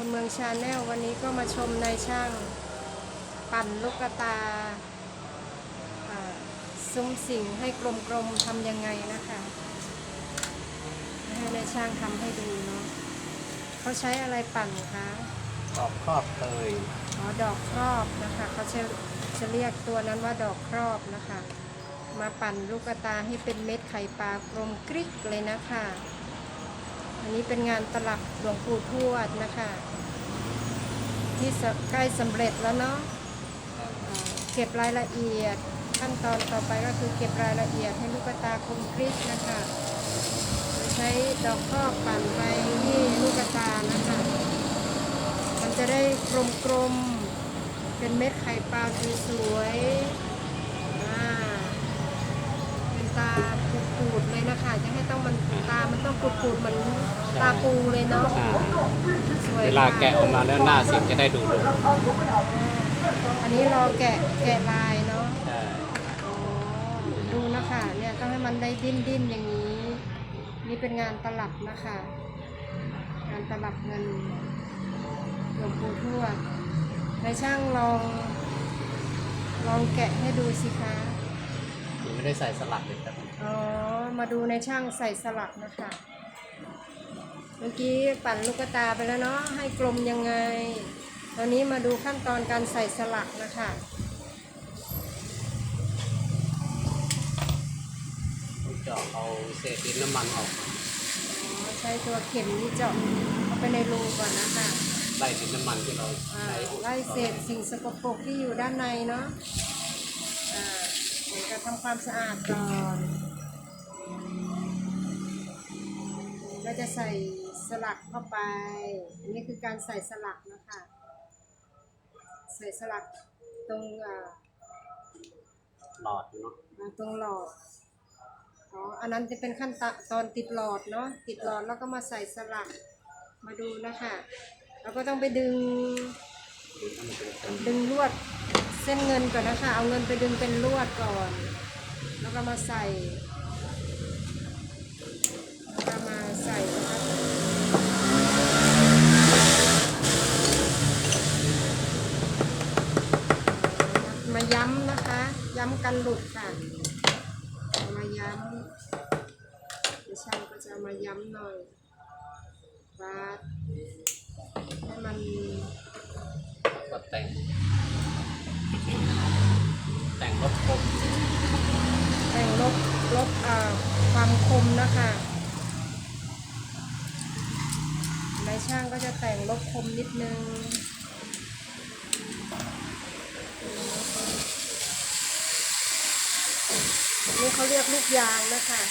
คนเมืองชาแนลวันนี้ก็มาชมนายช่าง ปั่นลูกกระตาอ่าซุ้มสิ่งให้กลมๆทำยังไงนะคะให้นายช่างทำให้ดูเนาะเขาใช้อะไรปั่นคะตอบครอบเตยอ๋อดอกครอบนะคะเขาจะจะเรียกตัวนั้นว่าดอกครอบนะคะ มาปั่นลูกกระตาให้เป็นเม็ดไข่ปลากลมกริกเลยนะคะ อันนี้เป็นงานตลับหลวงปู่ทวดนะคะ ที่สใกล้สำเร็จแล้วเนาะเอ่อเก็บรายละเอียด ขั้นตอนต่อไปก็คือเก็บรายละเอียดให้ลูกกระตากลมกริกนะคะโดยใช้ดอกครอบปั่นไปที่ลูกกระตานะคะ มันจะได้กลมๆ เป็นเม็ดไข่ปลาสวยๆอ่าเป็นตาปูดๆเลย นะคะจะให้ต้องมันตา มันต้องปูดๆเหมือนตาปูเลยเนาะอ่าสวยเวลาแกะออกมาแล้วหน้าสิบจะได้ดูดูอันนี้เราแกะแกะลายเนาะใช่อ๋อดูนะคะเนี่ยต้องให้มันได้ดิ้นดิ้นๆอย่างนี้ นี่เป็นงานตลับนะคะ งานตลับเงินหลวงปู่ทวดนายช่างลอง ลองแกะให้ดูสิคะยังไม่ได้ใส่สลักเลยครับ อ๋อ มาดูในช่างใส่สลักนะคะ เมื่อกี้ปั่นลูกตาไปแล้วเนาะให้กลมยังไง ตอนนี้มาดูขั้นตอนการใส่สลักนะคะต้องเจาะเอาเศษดินน้ำมันออกอ๋อใช้ตัวเข็มนี่เจาะเข้าไปในรูก่อนนะคะไล่ดินน้ำมันที่เราอ่าใช้ไล่เศษสิ่งสกปรกที่อยู่ด้านในเนาะอ่าเดี๋ยวจะทำความสะอาดก่อน จะใส่สลักเข้าไป อันนี้คือการใส่สลักนะคะ ใส่สลักตรงอ่าหลอดอยู่เนาะอ่าตรงหลอด อ๋อ อันนั้นจะเป็นขั้นตะตอนติดหลอดเนาะ ติดหลอดแล้วก็มาใส่สลัก มาดูนะคะแล้วก็ต้องไปดึงดินน้ำมันเป็นต้นดึงลวดเส้นเงินก่อนนะคะ เอาเงินไปดึงเป็นลวดก่อน แล้วก็มาใส่แล้วก็ มาใส่นะคะมาย้ำนะคะ ย้ำกันหลุดค่ะ มาย้ำดิฉันก็จะมาย้ำหน่อยบาดให้มัน ก็แต่ง แต่งรถคม แต่งลบลบอ่าความคมนะคะ นายช่างก็จะแต่งลบคมนิดนึงนี่เขาเรียกลูกยางนะคะ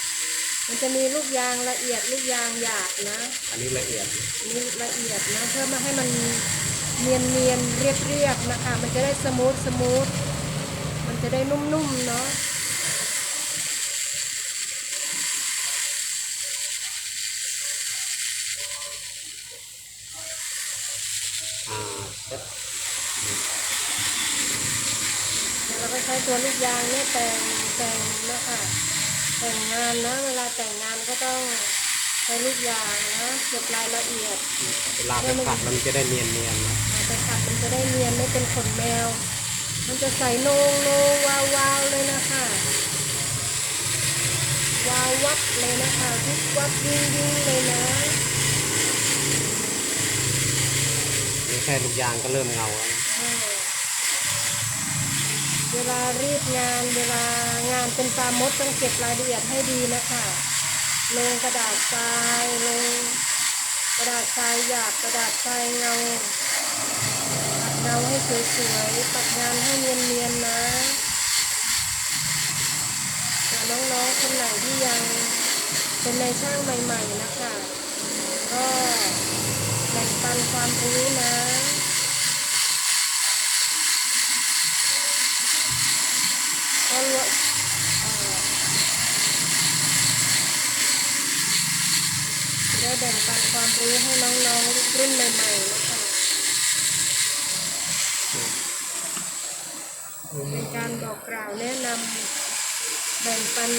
มันจะมีลูกยางละเอียดลูกยางหยาบนะ อันนี้ละเอียด อันนี้ละเอียดนะเพื่อมาให้มันเนียนเนียนๆเรียบเรียบๆนะคะ มันจะได้สมูทสมูท มันจะได้นุ่มๆเนาะ อ่าเซ็ต แล้วก็ ใช้ตัวลูกยางเนี่ยแต่งแต่งนะคะแต่งงานนะ เวลาแต่งงานก็ต้องใช้ลูกยางนะเก็บรายละเอียดเวลาไปขัดมันจะได้เนียนเนียนๆนะอาจจะขัดมันจะได้เนียนไม่เป็นขนแมว มันจะใส่โนงโนงวาววาวเลยนะคะวาววับเลยนะคะวิบวับวิ่งวิ่งเลยนะนี่แค่ลูกยางก็เริ่มเงาแล้วนะ เวลารีดงานเวลางานเป็นปลามดต้องเก็บรายละเอียดให้ดีนะคะ ลงกระดาษทรายลงกระดาษทรายหยาบกระดาษทรายเงาปัดเงาให้สวยๆปัดงานให้เนียนๆนะแต่น้องๆคนไหนที่ยังเป็นในช่างใหม่ ๆนะคะ ก็แบ่งปันความรู้นะก็รู้เอ่อ ได้แบ่งปันความรู้ให้น้องๆรุ่นใหม่ๆนะคะเป็นการบอกกล่าวแนะนำแบ่งปัน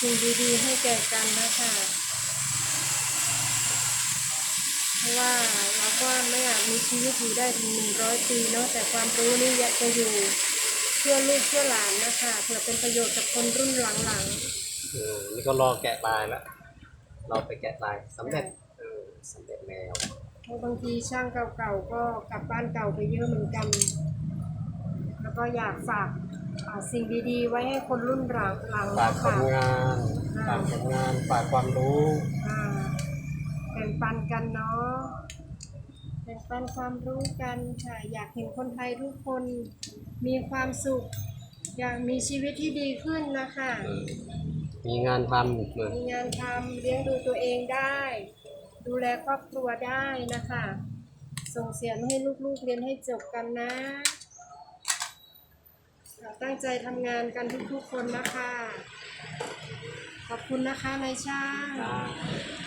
สิ่งดีๆ ให้แก่กันนะคะเพราะว่าเรากว่าไม่อาจมีชีวิตอยู่ได้ถึงหนึ่งร้อยปีเนาะแต่ความรู้นี่อยากจะอยู่เพื่อลูกเพื่อหลานนะคะเพื่อเป็นประโยชน์กับคนรุ่นหลังเออนี่ก็รอแกะลายละ เราไปแกะลายสำเร็จเออสำเร็จแล้วๆเพราะบางทีช่างเก่าๆก็กลับบ้านเก่าไปเยอะเหมือนกัน แล้วก็อยากฝากอ่าสิ่งดีๆ ไว้ให้คนรุ่นหลังหลังฝากนะผคะลงานอ่าฝากผลงานฝากความรู้ อ่าแบ่งปันกันเนาะแบ่งปันความรู้กันค่ะอยากเห็นคนไทยทุกคนมีความสุข อยากมีชีวิตที่ดีขึ้นนะคะ มีงานทำมามีงานทำเลี้ยงดูตัวเองได้ ดูแลครอบครัวได้นะคะ ส่งเสียงให้ลูกๆเรียนให้จบกันนะ ตั้งใจทำงานกันทุกๆคนนะคะ ขอบคุณนะคะนายช่างา